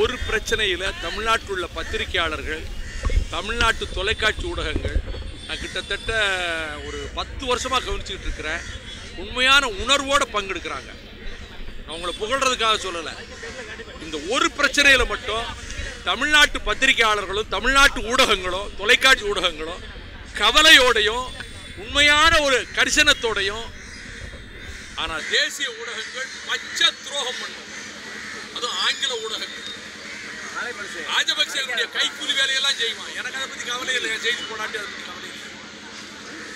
ஒரு பிரச்சனையில் தமிழ்நாட்டில் உள்ள பத்திரிகையாளர்கள் தமிழ்நாட்டு தொலைக்காட்சி ஊடகங்கள் நான் கிட்டத்தட்ட ஒரு பத்து வருஷமாக கவனிச்சுக்கிட்டு இருக்கிறேன். உண்மையான உணர்வோடு பங்கெடுக்கிறாங்க. அவங்கள புகழ்கிறதுக்காக புகழ்றதுக்காக சொல்லலை. இந்த ஒரு பிரச்சனையில் மட்டும் தமிழ்நாட்டு பத்திரிகையாளர்களும் தமிழ்நாட்டு ஊடகங்களும் தொலைக்காட்சி ஊடகங்களும் கவலையோடையும் உண்மையான ஒரு கரிசனத்தோடையும் ஆனால் தேசிய ஊடகங்கள் பச்சை துரோகம் பண்ணும் அதுவும் ஆங்கில ஊடகங்கள். ராஜபக்சேனுடைய கைக்கூலி வேலையெல்லாம் செய்வான் எனக்கு அதை பத்தி கவலை இல்லை. என் செய்தி போடாட்டி அதை பத்தி கவலை இல்லை.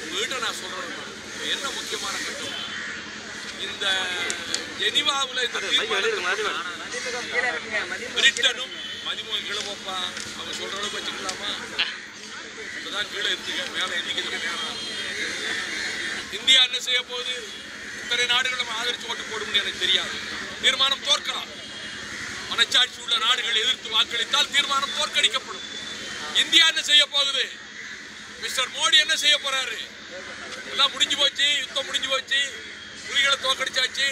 உங்ககிட்ட நான் சொல்றேன் என்ன முக்கியமான கட்டம்? இந்த ஜெனிவாவில் இந்த பிரிட்டனும் மதிமூணு கீழே போப்பா. அவன் சொல்ற அளவுக்கு வச்சுக்கலாமா? இப்பதான் கீழே இருந்துக்க மேலே எண்ணிக்கிறதுக்கு நேரம் இந்தியா என்ன செய்ய போகுது? இத்தனை நாடுகளும் ஆதரிச்சு ஓட்டு போடும் எனக்கு தெரியாது. தீர்மானம் தோற்கலாம். மனச்சாட்சி உள்ள நாடுகள் எதிர்த்து வாக்களித்தால் தீர்மானம் தோற்கடிக்கப்படும். இந்தியா என்ன செய்ய போகுது? மிஸ்டர் மோடி என்ன செய்ய போறாரு? எல்லாம் முடிஞ்சு போச்சு யுத்தம் முடிஞ்சு போச்சு புலிகளை தோற்கடிச்சாச்சு.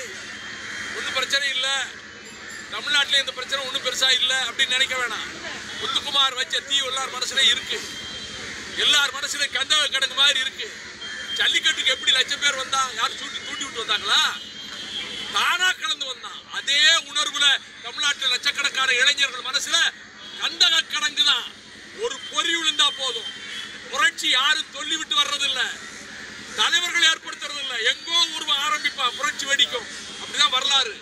ஒன்றும் பிரச்சனை இல்லை. தமிழ்நாட்டில் இந்த பிரச்சனை ஒன்றும் பெருசாக இல்லை அப்படின்னு நினைக்க வேணாம். முத்துக்குமார் வச்ச தீ எல்லார் மனசுல இருக்கு. எல்லார் மனசுல கந்தக கிடங்கு மாதிரி இருக்கு. ஜல்லிக்கட்டுக்கு எப்படி லட்சம் பேர் வந்தா யார் தூண்டி தூண்டி விட்டு வந்தாங்களா? தானா கலந்து வந்தான். அதே உணர்வுல தமிழ்நாட்டில் லட்சக்கணக்கான இளைஞர்கள் மனசுல கந்தக கடங்கு தான். ஒரு பொறி விழுந்தா போதும். புரட்சி யாரும் சொல்லி விட்டு வர்றதில்ல. தலைவர்கள் ஏற்படுத்துறது இல்ல எங்கோ ஒருவன் ஆரம்பிப்பான் புரட்சி வெடிக்கும். அப்படிதான் வரலாறு.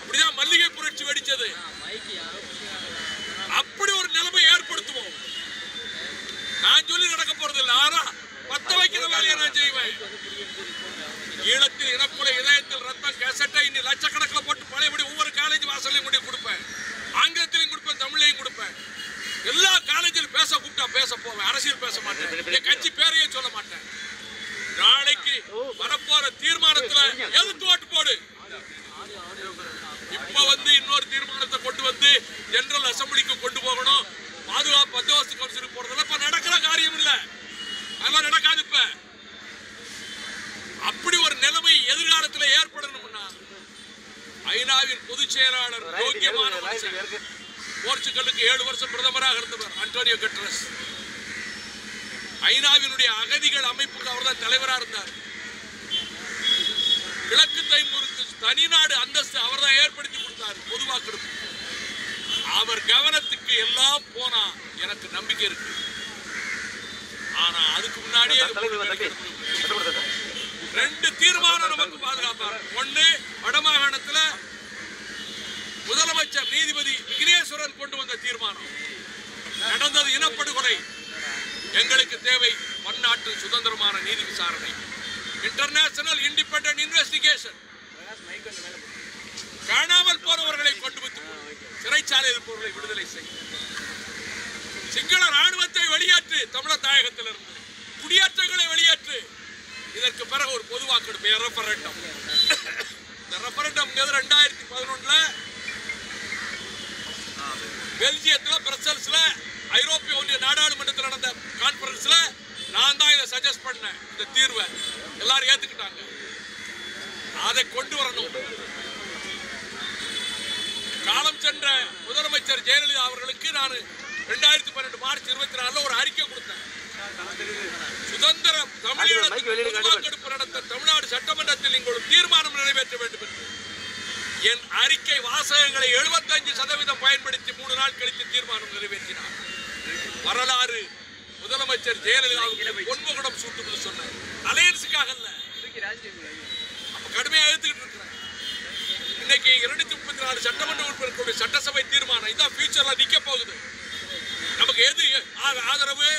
அப்படிதான் மல்லிகை புரட்சி வெடிச்சது. அப்படி ஒரு நிலைமை ஏற்படுத்துவோம் நான் சொல்லி நடக்க போறது இல்ல ஆனா பத்த வைக்கிற வேலையை நான் செய்வேன் ஈழத்தில் இனக்குலை இதயத்தில் ரத்தம் கேசட்டை இன்னி லட்சக்கணக்கில் போட்டு பழையபடி ஒவ்வொரு காலேஜ் வாசலையும் கொண்டு கொடுப்பேன். ஆங்கிலத்திலையும் கொடுப்பேன் தமிழையும் கொடுப்பேன். எல்லா காலேஜில் பேச கூப்பிட்டா பேச போவேன். அரசியல் பேச மாட்டேன். என் கட்சி பேரையே சொல்ல மாட்டேன். நாளைக்கு வரப்போற தீர்மானத்துல எதிர்த்து ஓட்டு போடு. இப்ப வந்து இன்னொரு தீர்மானத்தை கொண்டு வந்து ஜெனரல் அசம்பிளிக்கு கொண்டு போகணும். பாதுகாப்பு பந்தோபஸ்து கவுன்சிலுக்கு போறதெல்லாம் இப்ப நடக்கிற காரியம் இல்ல. அதெல்லாம் நடக்காது இப்ப அப்படி ஒரு நிலைமை எதிர்காலத்தில் ஏற்படணும்னா ஐநாவின் பொதுச் செயலாளர் யோக்கியமான. போர்ச்சுகலுக்கு ஏழு வருஷம் பிரதமராக இருந்தவர் அன்டோனியோ கட்ரஸ். ஐநாவினுடைய அகதிகள் அமைப்புக்கு அவர்தான் தலைவராக இருந்தார். கிழக்கு தைமூருக்கு தனிநாடு அந்தஸ்து அவர்தான் ஏற்படுத்தி கொடுத்தார் பொது வாக்கெடுப்பு. அவர் கவனத்துக்கு எல்லாம் போனா எனக்கு நம்பிக்கை இருக்கு. ஆனா அதுக்கு முன்னாடியே ரெண்டு தீர்மானம் நமக்கு பாதுகாப்பா இருக்கும். ஒண்ணு வடமாகாணத்துல முதலமைச்சர் நீதிபதி விக்னேஸ்வரன் கொண்டு வந்த தீர்மானம். நடந்தது இனப்படுகொலை. எங்களுக்கு தேவை பன்னாட்டு சுதந்திரமான நீதி விசாரணை. இன்டர்நேஷனல் இண்டிபெண்டன்ட் இன்வெஸ்டிகேஷன் காணாமல் போனவர்களை கொண்டு வந்து சிறைச்சாலை இருப்பவர்களை விடுதலை செய்ய சிங்கள ராணுவத்தை வெளியேற்று தமிழர் தாயகத்திலிருந்து குடியேற்றங்களை வெளியேற்று. இதற்கு பிறகு ஒரு பொது வாக்கெடுப்பு ரெஃபரண்டம் இந்த ரெஃபரண்டம் ரெண்டாயிரத்தி பதினொன்றில் பெல்ஜியத்துல பிரசல்ஸ்ல ஐரோப்பிய ஒன்றிய நாடாளுமன்றத்தில் நடந்த கான்பரன்ஸ்ல நான் தான் இதை சஜஸ்ட் பண்ணேன் இந்த தீர்வை. எல்லாரும் ஏத்துக்கிட்டாங்க. அதை கொண்டு வரணும். காலம் சென்ற முதலமைச்சர் ஜெயலலிதா அவர்களுக்கு நான் ரெண்டாயிரத்தி பன்னெண்டு மார்ச் இருபத்தி நாலுல ஒரு அறிக்கை கொடுத்தேன். சுதந்திர வாக்கெடுப்பு நடத்த தமிழ்நாடு சட்டமன்றத்தில் ஒரு தீர்மானம் நிறைவேற்ற வேண்டும் என்று. என் அறிக்கை வாசகங்களை 75% சதவீதம் பயன்படுத்தி மூணு நாள் கழித்து தீர்மானம் நிறைவேற்றினார். வரலாறு முதலமைச்சர் ஜெயலலிதாவுக்கு பொன்முகடம் சூட்டும்னு சொன்னார். அலையன்ஸுக்காக அல்ல. அப்ப கடுமையா எடுத்துக்கிட்டு இருக்கிறேன் இன்னைக்கு இருநூத்தி முப்பத்தி நாலு சட்டமன்ற உறுப்பினர்களுடைய சட்டசபை தீர்மானம் இதான் ஃபியூச்சர்ல நிக்க போகுது. நமக்கு எது ஆதரவு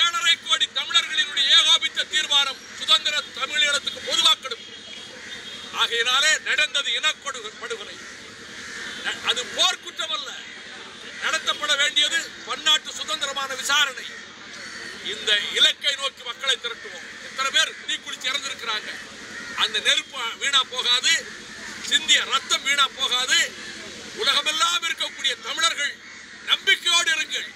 ஏழரை கோடி தமிழர்களினுடைய ஏகோபித்த தீர்மானம் சுதந்திர தமிழீழத்துக்கு பொதுவாக்கெடுப்பு ஆகையினாலே நடந்தது இனக்கொடு படுகொலை. ந- அது போர்க்குற்றம் அல்ல. நடத்தப்பட வேண்டியது பன்னாட்டு சுதந்திரமான விசாரணை. இந்த இலக்கை நோக்கி மக்களை திரட்டுவோம். எத்தனை பேர் தீக்குளிச்சு இறந்திருக்கிறாங்க. அந்த நெருப்பு வீணா போகாது. சிந்திய ரத்தம் வீணா போகாது. உலகமெல்லாம் இருக்கக்கூடிய தமிழர்கள் நம்பிக்கையோடு இருங்கள்.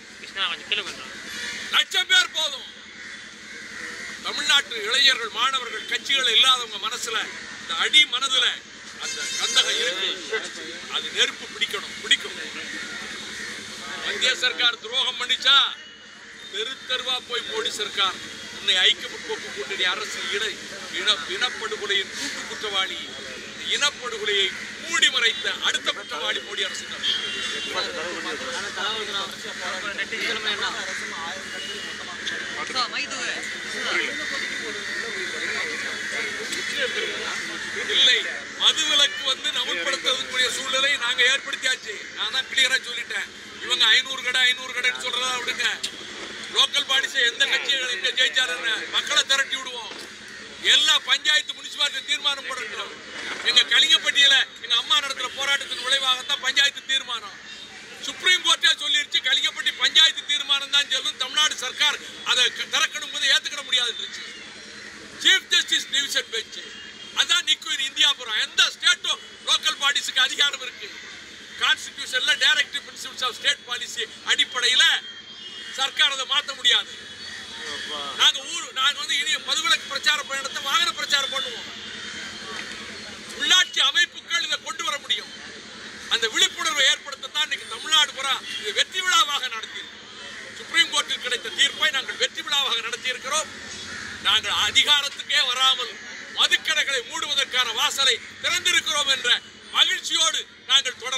லட்சம் பேர் போதும். தமிழ்நாட்டு இளைஞர்கள் மாணவர்கள் கட்சிகள் இல்லாதவங்க மனசுல இந்த அடி மனதுல அந்த கந்தகம் இருக்கு அது நெருப்பு பிடிக்கணும் பிடிக்கும். மத்திய சர்க்கார் துரோகம் பண்ணிச்சா? தெரு தெருவா போய் மோடி சர்க்கார். உன்னை ஐக்கிய முற்போக்கு கூட்டணி அரசு இட இன இனப்படுகொலையின் கூட்டு குற்றவாளி இனப்படுகொலையை மூடி மறைத்த அடுத்த குற்றவாளி மோடி அரசு தான். இல்லை மதுவிலக்கு வந்து நமுற்படுத்துறதுக்குரிய சூழ்நிலை நாங்க ஏற்படுத்தியாச்சு. நான் தான் கிளியரா சொல்லிட்டேன். இவங்க ஐநூறு கடை ஐநூறு கடைன்னு சொல்றதா விடுங்க. லோக்கல் பாடிஸை எந்த கட்சியை ஜெயிச்சாருன்னு மக்களை திரட்டி விடுவோம். எல்லா பஞ்சாயத்து முனிசிபாலிட்டி தீர்மானம் போடட்டும். எங்க கலிங்கப்பட்டியில எங்க அம்மா நடத்துற போராட்டத்தின் விளைவாகத்தான் பஞ்சாயத்து தீர்மானம். சுப்ரீம் கோர்ட்டே சொல்லிருச்சு கலிங்கப்பட்டி பஞ்சாயத்து தீர்மானம் தான் சொல்லும். தமிழ்நாடு சர்க்கார் அதை திறக்கணும் போது ஏத்துக்கிட முடியாது சீஃப் ஜஸ்டிஸ் டிவிஷன் பெஞ்சு அதான் நிக்கும் இந்தியாபுரம் எந்த ஸ்டேட்டும் லோக்கல் பாடிஸுக்கு அதிகாரம் இருக்கு. கான்ஸ்டிடியூஷன்ல directive principles of state policy அடிப்படையில சர்க்கார் அதை மாத்த முடியாது. நாங்க ஊர் நாங்க வந்து இனி மதுவிலக்கு பிரச்சார பயணத்தை வாகன பிரச்சாரம் பண்ணுவோம். உள்ளாட்சி அமைப்புகள் இதை கொண்டு வர முடியும். அந்த விழிப்புணர்வை ஏற்படுத்தத்தான் இன்னைக்கு தமிழ்நாடு பூரா இது வெற்றி விழாவாக நடத்தியிருக்கோம் சுப்ரீம் கோர்ட்டில் கிடைத்த தீர்ப்பை நாங்கள் வெற்றி விழாவாக நடத்தியிருக்கிறோம். நாங்கள் அதிகாரத்துக்கே வராமல் மதுக்கடைகளை மூடுவதற்கான வாசலை திறந்திருக்கிறோம் என்ற மகிழ்ச்சியோடு நாங்கள் தொடர்ந்து